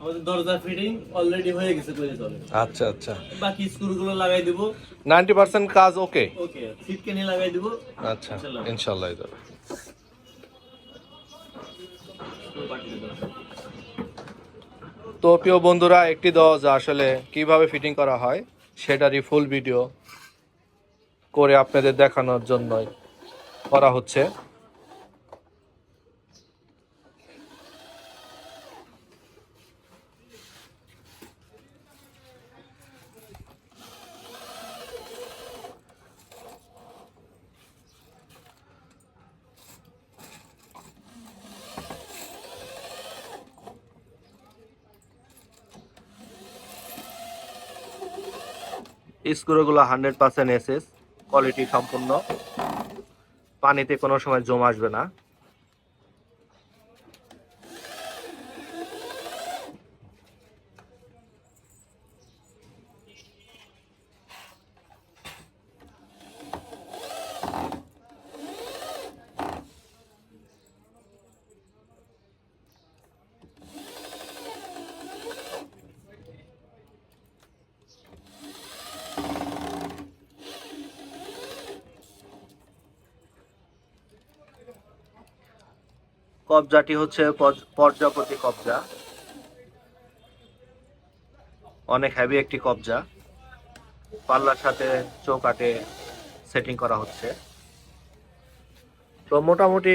আমাদের দরজা fitting already হয়ে গেছে কইলে চলে আচ্ছা আচ্ছা। বাকি স্ক্রুগুলো লাগাই দিব। নাইনটি পার্সেন্ট কাজ ওকে? ওকে সিটকেনি লাগাই দিব। আচ্ছা তো। তো প্রিয় বন্ধুরা একটি দরজা আসলে কীভাবে ফিটিং করা হয় সেটারই ফুল ভিডিও করে আপনাদের দেখানোর জন্যই করা হচ্ছে। স্ক্রুগুলো হান্ড্রেড পার্সেন্ট এসএস কোয়ালিটি সম্পূর্ণ। পানিতে কোনো সময় জমা আসবে না। কবজাটি হচ্ছে পর্যাপতি কবজা। অনেক হ্যাভি একটি কবজা। পাল্লার সাথে চৌকাটে সেটিং করা হচ্ছে। তো মোটামুটি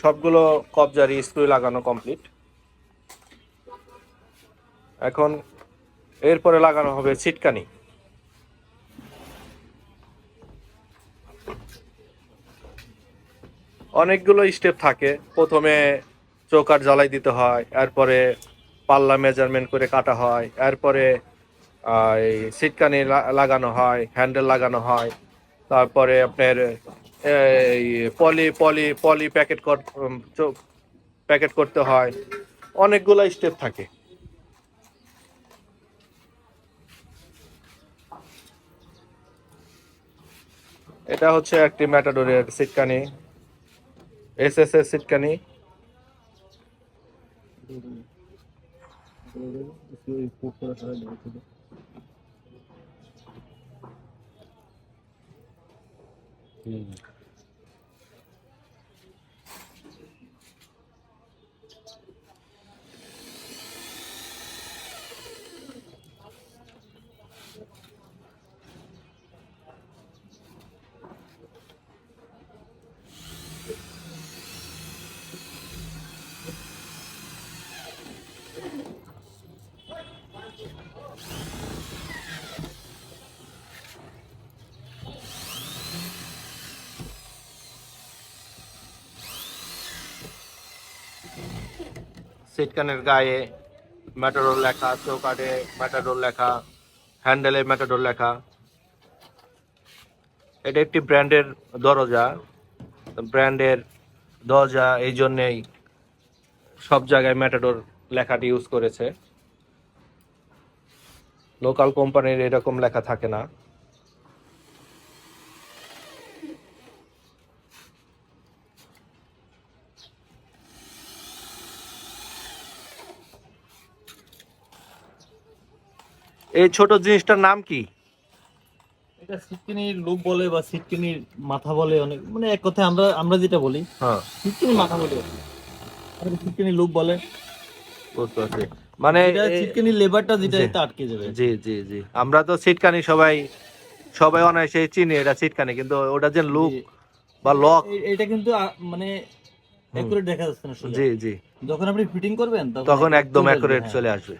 সবগুলো কবজারই স্ক্রু লাগানো কমপ্লিট এখন এরপরে লাগানো হবে ছিটকানি। অনেকগুলো স্টেপ থাকে। প্রথমে চৌকাট জ্বালাই দিতে হয়, এরপরে পাল্লা মেজারমেন্ট করে কাটা হয়, এরপরে সিটকানি লাগানো হয় হ্যান্ডেল লাগানো হয়, তারপরে আপনার, এই পলি পলি পলি প্যাকেট প্যাকেট করতে হয়। অনেকগুলো স্টেপ থাকে। এটা হচ্ছে একটি ম্যাটাডোরের সিটকানি। ఎస్ఎస్ఎస్ సిట్ కానీ Mm-hmm. সিটকানের গায়ে ম্যাটাডোর লেখা চৌকাটে ম্যাটাডোর লেখা, হ্যান্ডেলে ম্যাটাডোর লেখা। এটা একটি ব্র্যান্ডের দরজা। ব্র্যান্ডের দরজা এই জন্যেই সব জায়গায় ম্যাটাডোর লেখাটি ইউজ করেছে। লোকাল কোম্পানির এরকম লেখা থাকে না। এই ছোট জিনিসটার নাম কি? এটা সিটকেনির লুপ বলে বা সিটকেনির মাথা বলে অনেক মানে এক কথায় আমরা আমরা যেটা বলি হ্যাঁ। সিটকেনি মাথা বলি। আর সিটকেনি লুপ বলে। বুঝতে পারছি। মানে লেবারটা যেটা এটা আটকে যাবে। জি জি জি। আমরা তো সিটকানি সবাই সবাই অনায়াসে চিনি এটা সিটকানি কিন্তু ওটা যে লুক বা লক। এটা কিন্তু মানে একুরেট দেখা যাচ্ছে না জি জি। যখন আপনি ফিটিং করবেন তখন একদম অ্যাকুরেট। চলে আসবে।